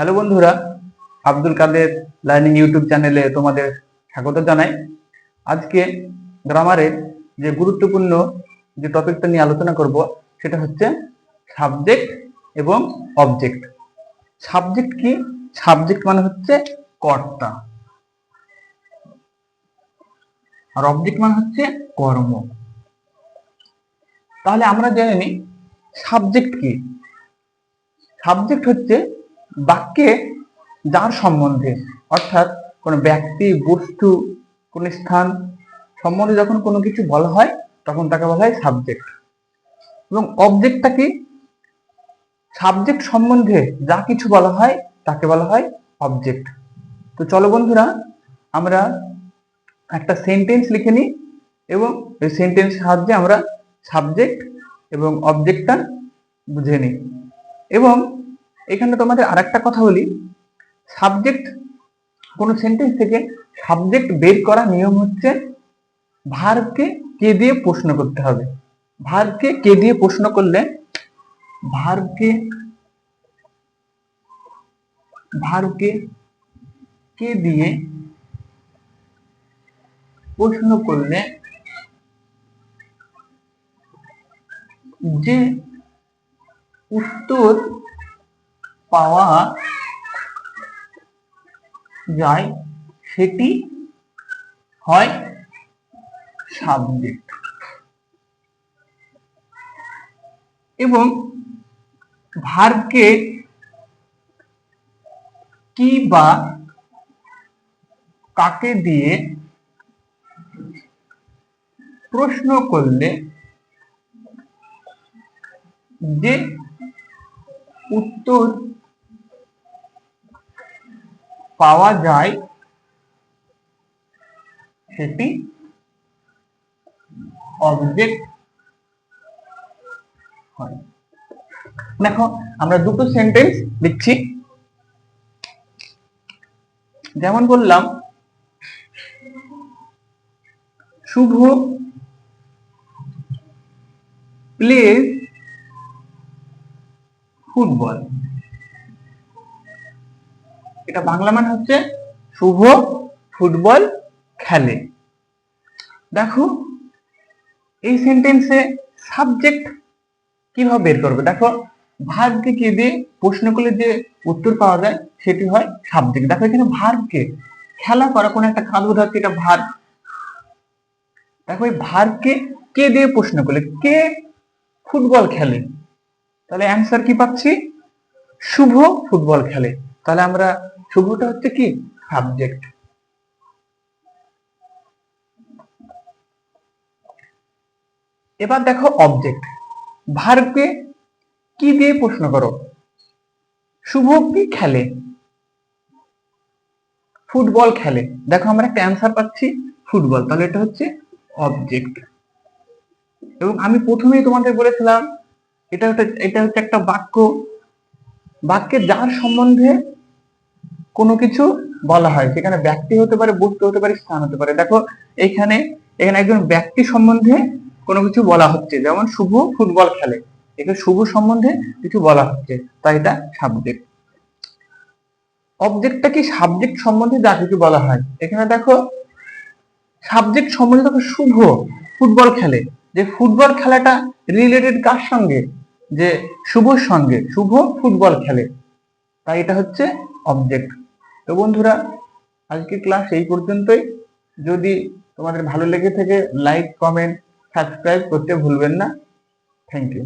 Hello বন্ধুরা, আব্দুল কাদের learning YouTube চ্যানেলে তোমাদের স্বাগত জানাই। আজকে গ্রামারের যে গুরুত্বপূর্ণ যে টপিকটা নিয়ে আলোচনা করব, সেটা হচ্ছে সাবজেক্ট এবং অবজেক্ট। সাবজেক্ট কি? সাবজেক্ট মানে হচ্ছে কর্তা। আর অবজেক্ট মানে হচ্ছে কর্ম। তাহলে আমরা জেনে নিই, সাবজেক্ট কি? সাবজেক্ট হচ্ছে বাক্যে যার সম্বন্ধে, অর্থাৎ কোনো ব্যক্তি, বস্তু, কোন স্থান সম্বন্ধে যখন কোনো কিছু বলা হয়, তখন তাকে বলা হয় সাবজেক্ট এবং অবজেক্টটা কি? সাবজেক্ট সম্বন্ধে যা কিছু বলা হয়, তাকে বলা হয় অবজেক্ট তো চলো বন্ধুরা, আমরা একটা সেন্টেন্স লিখে নিই এবং এই সেন্টেন্স সাহায্যে আমরা সাবজেক্ট এবং অবজেক্টটা বুঝে নিই। এবং এখানে তোমাদের আরেকটা কথা বলি। সাবজেক্ট কোনো সেন্টেন্স থেকে সাবজেক্ট বের করা নিয়ম হচ্ছে ভারকে কে দিয়ে প্রশ্ন করতে হবে। ভারকে কে দিয়ে প্রশ্ন করলে ভারকে ভারকে কে দিয়ে প্রশ্ন করলে যে উত্তর পাওয়া যায়, সেটি হয় সাবজেক্ট এবং ভারকে কি বা কাকে দিয়ে প্রশ্ন করলে যে উত্তর পাওয়া যায় সেটি অবজেক্ট হয়। দেখো, আমরা দুটো সেন্টেন্স লিখছি। যেমন বললাম, শুভ প্লেস ফুটবল এটা বাংলা মানে হচ্ছে শুভ ফুটবল খেলে। দেখো, এই সেন্টেন্সে সাবজেক্ট কীভাবে বের করবে? দেখো ভার্বকে কে দিয়ে, প্রশ্ন করলে যে উত্তর পাওয়া যায়, সেটি হয় সাবজেক্ট দেখো, এখানে ভার্বকে খেলা করা কোন একটা কাজ বোঝাচ্ছে এটা ভার্ব দেখো, এই ভার্বকে কে দিয়ে প্রশ্ন করলে? কে ফুটবল খেলে? তাহলে অ্যান্সার কি পাচ্ছি? শুভ ফুটবল খেলে। তাহলে আমরা শুভটা হচ্ছে কি? সাবজেক্ট এবার দেখো অবজেক্ট ভার্বকে কি দিয়ে প্রশ্ন করো? শুভ কি খেলে? ফুটবল খেলে। দেখো আমরা একটা অ্যান্সার পাচ্ছি, ফুটবল। তাহলে এটা হচ্ছে অবজেক্ট এবং আমি প্রথমেই তোমাদের বলেছিলাম, এটা হচ্ছে এটা হচ্ছে একটা বাক্য। বাক্যে যার সম্বন্ধে কোনো কিছু বলা হয়। সেখানে ব্যক্তি হতে পারে বস্তু হতে পারে, স্থান হতে পারে। দেখো, এখানে এখানে একজন ব্যক্তি সম্বন্ধে কোনো কিছু বলা হচ্ছে। যেমন শুভ ফুটবল খেলে। এখানে শুভ সম্বন্ধে কিছু বলা হচ্ছে। তাই এটা সাবজেক্ট অবজেক্টটা কি সাবজেক্ট সম্বন্ধে যা কিছু বলা হয়? এখানে দেখো সাবজেক্ট সম্বন্ধে দেখো শুভ ফুটবল খেলে। যে ফুটবল খেলাটা রিলেটেড কার সঙ্গে? যে শুভর সঙ্গে। শুভ ফুটবল খেলে। তাই এটা হচ্ছে অবজেক্ট তো বন্ধুরা, আজকে ক্লাস এই পর্যন্তই। যদি তোমাদের ভালো লেগে থাকে লাইক কমেন্ট সাবস্ক্রাইব করতে ভুলবেন না। Thank you